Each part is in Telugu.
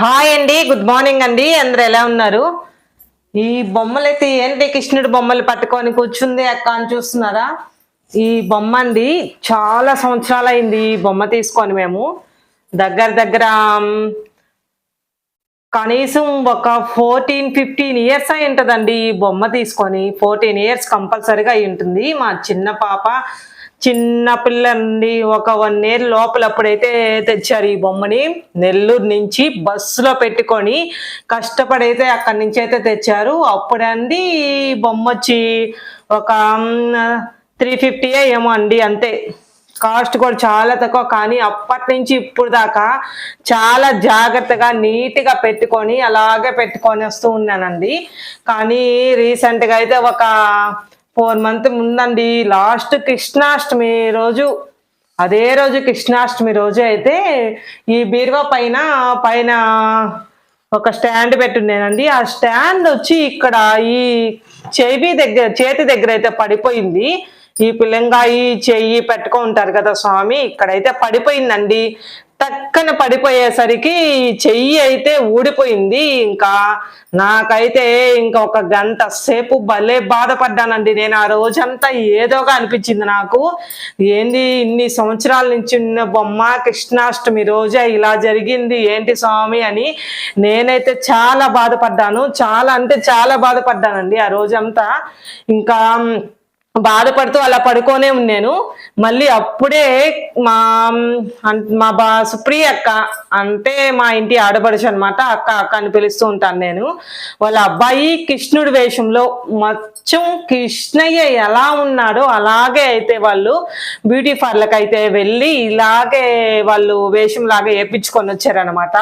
హాయ్ అండి గుడ్ మార్నింగ్ అండి అందరు ఎలా ఉన్నారు? ఈ బొమ్మలు అయితే ఏంటి కృష్ణుడి బొమ్మలు పట్టుకొని కూర్చుంది అక్క అని చూస్తున్నారా? ఈ బొమ్మ అండి చాలా సంవత్సరాలు అయింది ఈ బొమ్మ తీసుకొని మేము. దగ్గర దగ్గర కనీసం ఒక ఫోర్టీన్ ఫిఫ్టీన్ ఇయర్స్ అయి ఉంటుందండి ఈ బొమ్మ తీసుకొని. ఫోర్టీన్ ఇయర్స్ కంపల్సరీగా అయి ఉంటుంది. మా చిన్న పాప చిన్న పిల్లండి ఒక వన్ ఇయర్ లోపల అప్పుడైతే తెచ్చారు ఈ బొమ్మని. నెల్లూరు నుంచి బస్సులో పెట్టుకొని కష్టపడైతే అక్కడి నుంచి అయితే తెచ్చారు. అప్పుడండి ఈ బొమ్మ వచ్చి ఒక త్రీ ఫిఫ్టీయే ఏమో అండి అంతే. కాస్ట్ కూడా చాలా తక్కువ కానీ అప్పటి నుంచి ఇప్పుడు దాకా చాలా జాగ్రత్తగా నీట్గా పెట్టుకొని అలాగే పెట్టుకొని వస్తూ ఉన్నానండి. కానీ రీసెంట్గా అయితే ఒక ఫోర్ మంత్ ముందండి. లాస్ట్ కృష్ణాష్టమి రోజు అదే రోజు కృష్ణాష్టమి రోజు అయితే ఈ బీరువా పైన పైన ఒక స్టాండ్ పెట్టున్నానండి ఆ స్టాండ్ వచ్చి ఇక్కడ ఈ చెవి దగ్గర చేతి దగ్గర అయితే పడిపోయింది. ఈ పిల్లంగాయి చెయ్యి పెట్టుకుంటారు కదా స్వామి ఇక్కడైతే పడిపోయిందండి. టక్కన పడిపోయేసరికి చెయ్యి అయితే ఊడిపోయింది. ఇంకా నాకైతే ఇంకా ఒక గంట సేపు భలే బాధపడ్డానండి. నేను ఆ రోజంతా ఏదోగా అనిపించింది నాకు. ఏంది ఇన్ని సంవత్సరాల నుంచి ఉన్న బొమ్మ కృష్ణాష్టమి రోజే ఇలా జరిగింది ఏంటి స్వామి అని నేనైతే చాలా బాధపడ్డాను. చాలా అంటే చాలా బాధపడ్డానండి ఆ రోజంతా. ఇంకా బాధపడుతూ అలా పడుకోనే ఉన్నాను. మళ్ళీ అప్పుడే మా అన్- మా బా సుప్రియ అక్క అంటే మా ఇంటి ఆడపడుచు అనమాట అక్క అక్క అని పిలుస్తూ ఉంటాను నేను. వాళ్ళ అబ్బాయి కృష్ణుడి వేషంలో మొత్తం కృష్ణయ్య ఎలా ఉన్నాడో అలాగే అయితే వాళ్ళు బ్యూటీ పార్లర్కి అయితే వెళ్ళి ఇలాగే వాళ్ళు వేషం లాగా వేపించుకొని వచ్చారనమాట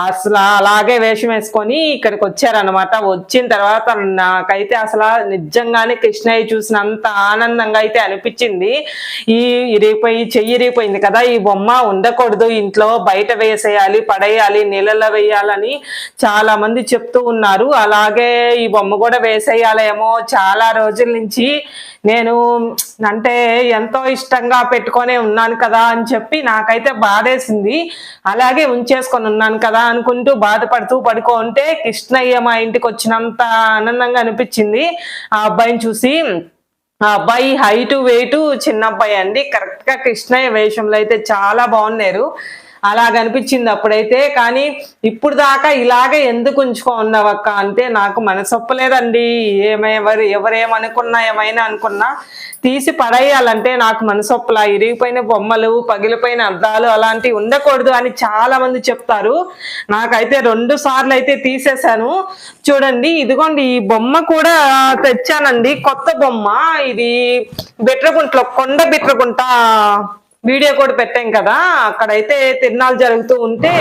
అసలు అలాగే వేషం వేసుకొని ఇక్కడికి వచ్చారనమాట వచ్చిన తర్వాత నాకైతే అసలు నిజంగానే కృష్ణయ్య చూసినంత ఆనందంగా అయితే అనిపించింది. ఈ ఇరిగిపోయి చెయ్యి ఇరిగిపోయింది కదా ఈ బొమ్మ ఉండకూడదు ఇంట్లో బయట వేసేయాలి పడేయాలి నీళ్ళలో వేయాలని చాలా మంది చెప్తూ ఉన్నారు. అలాగే ఈ బొమ్మ కూడా వేసేయాలేమో చాలా రోజుల నుంచి నేను అంటే ఎంతో ఇష్టంగా పెట్టుకొనే ఉన్నాను కదా అని చెప్పి నాకైతే బాధేసింది. అలాగే ఉంచేసుకొని ఉన్నాను కదా అనుకుంటూ బాధపడుతూ పడుకుంటే కృష్ణయ్య మా ఇంటికి వచ్చినంత ఆనందంగా అనిపించింది. ఆ అబ్బాయిని చూసి ఆ అబ్బాయి హైటు వెయిట్ చిన్న అబ్బాయి అండి. కరెక్ట్గా కృష్ణయ్య వేషంలో అయితే చాలా బాగున్నారు. అలాగ అనిపించింది అప్పుడైతే. కానీ ఇప్పుడు దాకా ఇలాగే ఎందుకు ఉంచుకో ఉన్నావక్క అంటే నాకు మనసొప్పలేదండి. ఏమెవరు ఎవరేమనుకున్నా ఏమైనా అనుకున్నా తీసి పడేయాలంటే నాకు మనసొప్పలా. ఇరిగిపోయిన బొమ్మలు పగిలిపోయిన అద్దాలు అలాంటివి ఉండకూడదు అని చాలా మంది చెప్తారు. నాకైతే రెండు సార్లు అయితే తీసేశాను. చూడండి ఇదిగోండి ఈ బొమ్మ కూడా తెచ్చానండి. కొత్త బొమ్మ. ఇది బిట్రగుంటలో కొండ బిట్రగుంట వీడియో కూడా పెట్టాం కదా. అక్కడైతే తిరునాళ్ళు జరుగుతూ ఉంటే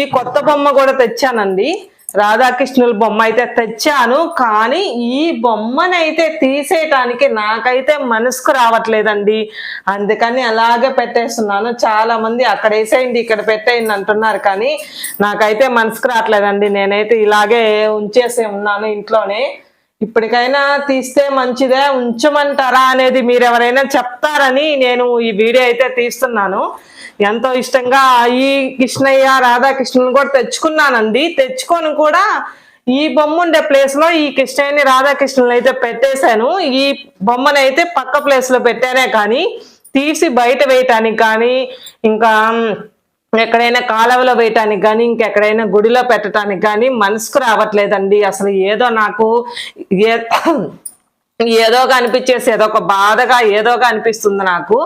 ఈ కొత్త బొమ్మ కూడా తెచ్చానండి. రాధాకృష్ణుల బొమ్మ అయితే తెచ్చాను. కానీ ఈ బొమ్మనైతే తీసేయటానికి నాకైతే మనసుకు రావట్లేదండి. అందుకని అలాగే పెట్టేస్తున్నాను. చాలా మంది అక్కడ వేసేయండి ఇక్కడ పెట్టేయండి అంటున్నారు. కానీ నాకైతే మనసుకు రావట్లేదండి. నేనైతే ఇలాగే ఉంచేసి ఉన్నాను ఇంట్లోనే. ఇప్పటికైనా తీస్తే మంచిదే ఉంచమంటారా అనేది మీరు ఎవరైనా చెప్తారని నేను ఈ వీడియో అయితే తీస్తున్నాను. ఎంతో ఇష్టంగా ఈ కృష్ణయ్య రాధాకృష్ణుని కూడా తెచ్చుకున్నానండి. తెచ్చుకొని కూడా ఈ బొమ్మ ఉండే ప్లేస్లో ఈ కృష్ణయ్యని రాధాకృష్ణుని అయితే పెట్టేశాను. ఈ బొమ్మను అయితే పక్క ప్లేస్లో పెట్టానే కానీ తీసి బయట వేయటానికి కానీ ఇంకా ఎక్కడైనా కాలువలో వేయటానికి కానీ ఇంకెక్కడైనా గుడిలో పెట్టడానికి కానీ మనసుకు రావట్లేదండి. అసలు ఏదో నాకు ఏ ఏదోగా అనిపించేసి ఏదో ఒక బాధగా ఏదోగా అనిపిస్తుంది నాకు.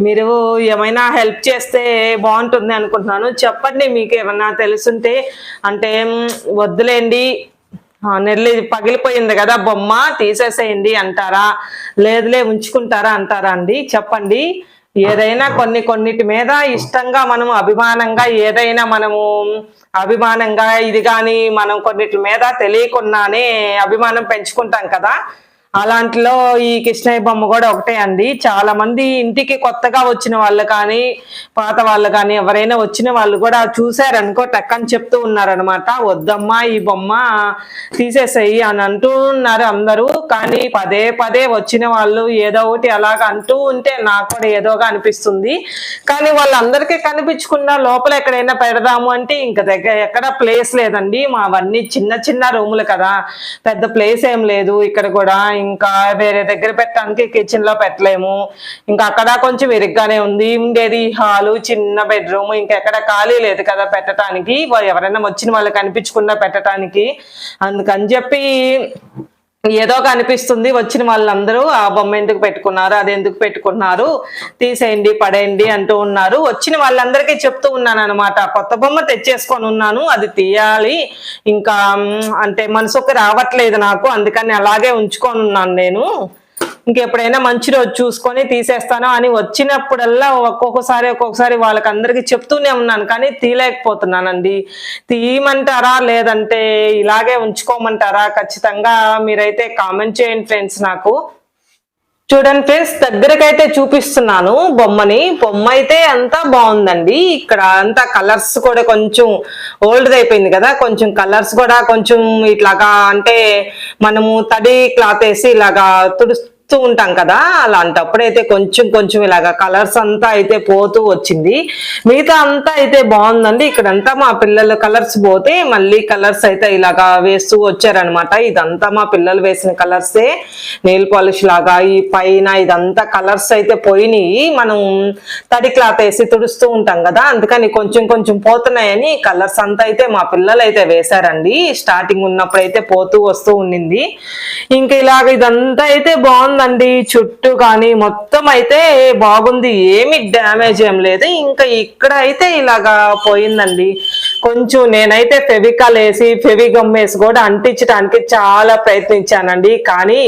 మీరు ఏమైనా హెల్ప్ చేస్తే బాగుంటుంది అనుకుంటున్నాను. చెప్పండి మీకు ఏమన్నా తెలుసుంటే అంటే వద్దులేండి. ఆ, నెల్లి పగిలిపోయింది కదా బొమ్మ తీసేసేయండి అంటారా? లేదులే ఉంచుకుంటారా అంటారా అండి? చెప్పండి. ఏదైనా కొన్ని కొన్నిటి మీద ఇష్టంగా మనం అభిమానంగా ఏదైనా మనము అభిమానంగా ఇది కానీ మనం కొన్నిటి మీద తెలియకుండానే అభిమానం పెంచుకుంటాం కదా. అలాంటిలో ఈ కృష్ణయ్య బొమ్మ కూడా ఒకటే అండి. చాలా మంది ఇంటికి కొత్తగా వచ్చిన వాళ్ళు కానీ పాత వాళ్ళు కానీ ఎవరైనా వచ్చిన వాళ్ళు కూడా చూసారనుకో టక్కని చెప్తూ ఉన్నారనమాట వద్దమ్మా ఈ బొమ్మ తీసేసేయి అని అంటూ ఉన్నారు అందరూ. కానీ పదే పదే వచ్చిన వాళ్ళు ఏదో ఒకటి అలాగ అంటూ ఉంటే నాకు కూడా ఏదోగా అనిపిస్తుంది. కానీ వాళ్ళందరికీ కనిపించకుండా లోపల ఎక్కడైనా పెడదాము అంటే ఇంకా దగ్గర ఎక్కడ ప్లేస్ లేదండి. మావన్నీ చిన్న చిన్న రూములు కదా. పెద్ద ప్లేస్ ఏం లేదు ఇక్కడ కూడా. ఇంకా వేరే దగ్గర పెట్టడానికి కిచెన్లో పెట్టలేము. ఇంకా అక్కడ కొంచెం ఇరుగ్గానే ఉంది. ఉండేది హాలు చిన్న బెడ్రూమ్ ఇంకా ఎక్కడ ఖాళీ లేదు కదా పెట్టడానికి ఎవరైనా వచ్చిన వాళ్ళు కనిపించకుండా పెట్టడానికి అందుకని చెప్పి ఏదో కనిపిస్తుంది వచ్చిన వాళ్ళందరూ ఆ బొమ్మ ఎందుకు పెట్టుకున్నారు? అది ఎందుకు పెట్టుకున్నారు? తీసేయండి పడేయండి అంటూ ఉన్నారు. వచ్చిన వాళ్ళందరికీ చెప్తూ ఉన్నాను అనమాట కొత్త బొమ్మ తెచ్చేసుకొని ఉన్నాను. అది తీయాలి. ఇంకా అంటే మనసుకి రావట్లేదు నాకు. అందుకని అలాగే ఉంచుకొని ఉన్నాను నేను. ఇంకెప్పుడైనా మంచి రోజు చూసుకొని తీసేస్తాను అని వచ్చినప్పుడల్లా ఒక్కొక్కసారి ఒక్కొక్కసారి వాళ్ళకి అందరికీ చెప్తూనే ఉన్నాను కానీ తీయలేకపోతున్నానండి. తీయమంటారా లేదంటే ఇలాగే ఉంచుకోమంటారా? ఖచ్చితంగా మీరైతే కామెంట్ చేయండి ఫ్రెండ్స్ నాకు. చూడండి ఫ్రెండ్స్ దగ్గరకైతే చూపిస్తున్నాను బొమ్మని. బొమ్మ అయితే అంతా బాగుందండి. ఇక్కడ అంతా కలర్స్ కూడా కొంచెం ఓల్డ్ అయిపోయింది కదా కొంచెం కలర్స్ కూడా కొంచెం ఇట్లాగా అంటే మనము తడి క్లాత్ వేసి ఇలాగా తుడుస్తూ ఉంటాం కదా అలాంటప్పుడు అయితే కొంచెం కొంచెం ఇలాగా కలర్స్ అంతా అయితే పోతూ వచ్చింది. మిగతా అంతా అయితే బాగుందండి. ఇక్కడంతా మా పిల్లలు కలర్స్ పోతే మళ్ళీ కలర్స్ అయితే ఇలాగా వేస్తూ వచ్చారనమాట ఇదంతా మా పిల్లలు వేసిన కలర్సే నెయిల్ పాలిష్ లాగా ఈ పైన ఇదంతా కలర్స్ అయితే పోయినాయి. మనం తడి క్లాత్ వేసి తుడుస్తూ ఉంటాం కదా అందుకని కొంచెం కొంచెం పోతున్నాయని కలర్స్ అంతా అయితే మా పిల్లలు అయితే వేశారండి. స్టార్టింగ్ ఉన్నప్పుడు అయితే పోతూ వస్తూ ఉండింది. ఇంకా ఇలాగ ఇదంతా అయితే బాగుంది బాగుందండి చుట్టూ కానీ మొత్తం అయితే బాగుంది. ఏమి డ్యామేజ్ ఏం లేదు. ఇంకా ఇక్కడ అయితే ఇలాగా పోయిందండి. కొంచెం నేనైతే ఫెవికాల్ వేసి ఫెవిగమ్ వేసి కూడా అంటించడానికి చాలా ప్రయత్నించానండి. కానీ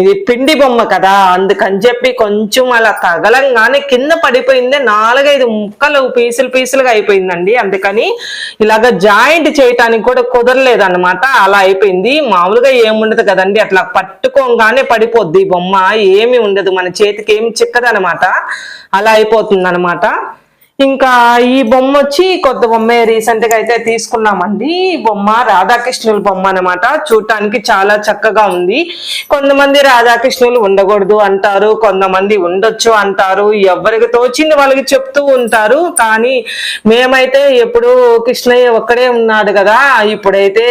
ఇది పిండి బొమ్మ కదా అందుకని చెప్పి కొంచెం అలా తగలంగానే కింద పడిపోయింది నాలుగైదు ముక్కలు పీసులు పీసులుగా అయిపోయిందండి. అందుకని ఇలాగ జాయింట్ చేయటానికి కూడా కుదరలేదన్నమాట. అలా అయిపోయింది. మామూలుగా ఏముండదు కదండి. అట్లా పట్టుకోగానే పడిపోద్ది ఈ బొమ్మ. ఏమి ఉండదు. మన చేతికి ఏమి చిక్కదనమాట అలా అయిపోతుంది అనమాట ఇంకా ఈ బొమ్మ వచ్చి కొత్త బొమ్మ రీసెంట్గా అయితే తీసుకున్నామండి. ఈ బొమ్మ రాధాకృష్ణుల బొమ్మ అనమాట చూడటానికి చాలా చక్కగా ఉంది. కొంతమంది రాధాకృష్ణులు ఉండకూడదు అంటారు కొంతమంది ఉండొచ్చు అంటారు. ఎవరికి తోచింది వాళ్ళకి చెప్తూ ఉంటారు. కానీ మేమైతే ఎప్పుడు కృష్ణయ్య ఒక్కడే ఉన్నాడు కదా. ఇప్పుడైతే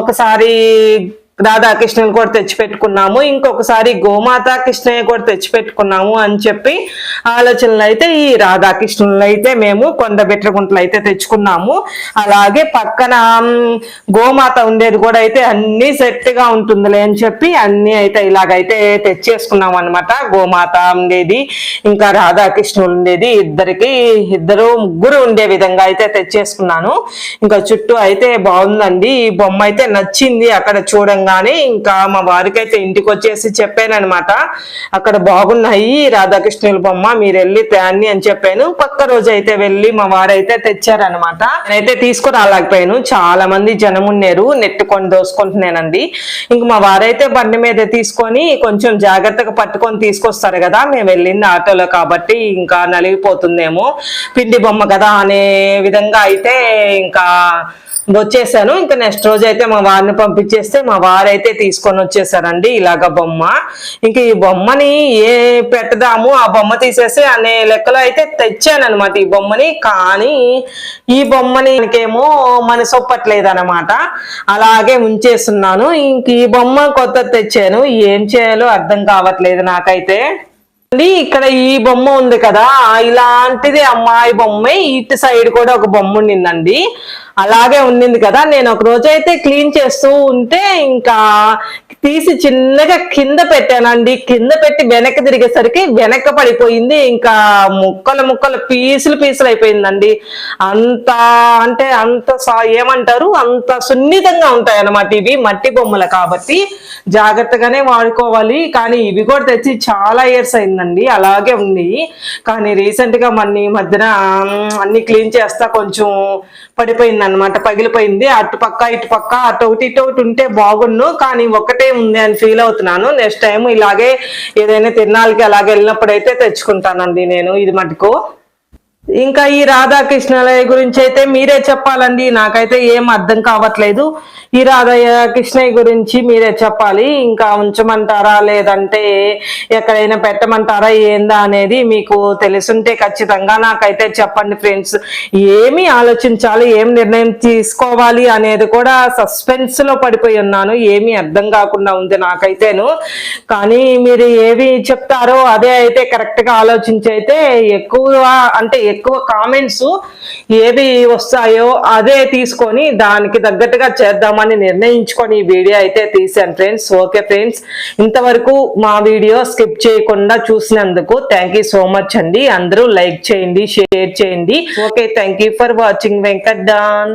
ఒకసారి రాధాకృష్ణుని కూడా తెచ్చిపెట్టుకున్నాము. ఇంకొకసారి గోమాత కృష్ణయ్య కూడా తెచ్చిపెట్టుకున్నాము అని చెప్పి ఆలోచనలు అయితే ఈ రాధాకృష్ణులు అయితే మేము కొండ అయితే తెచ్చుకున్నాము. అలాగే పక్కన గోమాత ఉండేది కూడా అయితే అన్ని సెట్గా ఉంటుందిలే అని చెప్పి అన్ని అయితే ఇలాగైతే తెచ్చేసుకున్నాం అనమాట గోమాత ఉండేది ఇంకా రాధాకృష్ణులు ఉండేది ఇద్దరికి ఇద్దరు ముగ్గురు ఉండే విధంగా అయితే తెచ్చేసుకున్నాను. ఇంకా చుట్టూ అయితే బాగుందండి. ఈ బొమ్మ అయితే నచ్చింది అక్కడ చూడంగా అనగానే ఇంకా మా వారికైతే ఇంటికి వచ్చేసి చెప్పానమాట అక్కడ బాగున్నాయి రాధాకృష్ణుల బొమ్మ మీరు వెళ్ళి తేండి అని చెప్పాను. పక్క రోజు అయితే వెళ్ళి మా వారైతే తెచ్చారనమాట నేనైతే తీసుకురాలేకపోయాను చాలా మంది జనం ఉన్నారు నెట్టుకొని దోసుకుంటున్నానండి. ఇంక మా వారైతే బండి మీద తీసుకొని కొంచెం జాగ్రత్తగా పట్టుకొని తీసుకొస్తారు కదా మేము వెళ్ళింది ఆటోలో కాబట్టి ఇంకా నలిగిపోతుందేమో. పిండి బొమ్మ కదా అనే విధంగా అయితే ఇంకా వచ్చేసాను. ఇంకా నెక్స్ట్ రోజు అయితే మా వారిని పంపించేస్తే మా వారైతే తీసుకొని వచ్చేసారండి ఇలాగ బొమ్మ. ఇంకా ఈ బొమ్మని ఏ పెట్టదాము ఆ బొమ్మ తీసేసి అనే లెక్కలో అయితే తెచ్చాను అనమాట ఈ బొమ్మని. కానీ ఈ బొమ్మని ఇంకేమో మనసు ఒప్పట్లేదు అలాగే ఉంచేస్తున్నాను. ఇంక ఈ బొమ్మ కొత్త తెచ్చాను. ఏం చేయాలో అర్థం కావట్లేదు నాకైతే. ఇక్కడ ఈ బొమ్మ ఉంది కదా ఇలాంటిది అమ్మాయి బొమ్మే. ఇటు సైడ్ కూడా ఒక బొమ్మ ఉండిందండి. అలాగే ఉండింది కదా. నేను ఒక రోజు అయితే క్లీన్ చేస్తూ ఉంటే ఇంకా తీసి చిన్నగా కింద పెట్టానండి. కింద పెట్టి వెనక్కి తిరిగేసరికి వెనక పడిపోయింది. ఇంకా ముక్కలు ముక్కలు పీసులు పీసులు అయిపోయిందండి. అంత అంటే అంత ఏమంటారు? అంత సున్నితంగా ఉంటాయి అన్నమాట ఇవి మట్టి బొమ్మలు కాబట్టి. జాగ్రత్తగానే వాడుకోవాలి. కానీ ఇవి కూడా తెచ్చి చాలా ఇయర్స్ అయింది ఉందండి అలాగే ఉంది. కానీ రీసెంట్గా మన్ని మన మధ్యన అన్ని క్లీన్ చేస్తా కొంచెం పడిపోయింది అనమాట పగిలిపోయింది అటుపక్క ఇటుపక్క అటు ఒకటి ఇటు ఒకటి ఉంటే బాగుండు. కానీ ఒక్కటే ఉంది అని ఫీల్ అవుతున్నాను. నెక్స్ట్ టైం ఇలాగే ఏదైనా తిరణాలకి అలాగే వెళ్ళినప్పుడు అయితే తెచ్చుకుంటానండి నేను ఇది మటుకు. ఇంకా ఈ రాధాకృష్ణలయ్య గురించి అయితే మీరే చెప్పాలండి. నాకైతే ఏం అర్థం కావట్లేదు. ఈ రాధయ్య కృష్ణయ్య గురించి మీరే చెప్పాలి. ఇంకా ఉంచమంటారా? లేదంటే ఎక్కడైనా పెట్టమంటారా? ఏందా అనేది మీకు తెలుసుంటే ఖచ్చితంగా నాకైతే చెప్పండి ఫ్రెండ్స్. ఏమి ఆలోచించాలి? ఏం నిర్ణయం తీసుకోవాలి అనేది కూడా సస్పెన్స్లో పడిపోయి ఉన్నాను. ఏమి అర్థం కాకుండా ఉంది నాకైతేను. కానీ మీరు ఏవి చెప్తారో అదే అయితే కరెక్ట్గా ఆలోచించి అయితే ఎక్కువ అంటే ఎక్కువ కామెంట్స్ ఏవి వస్తాయో అదే తీసుకొని దానికి తగ్గట్టుగా చేద్దామని నిర్ణయించుకొని ఈ వీడియో అయితే తీసాను ఫ్రెండ్స్ ఓకే ఫ్రెండ్స్ ఇంతవరకు మా వీడియో స్కిప్ చేయకుండా చూసినందుకు థ్యాంక్ యూ సో మచ్ అండి. అందరూ లైక్ చేయండి షేర్ చేయండి. Okay thank you for watching Venkat Don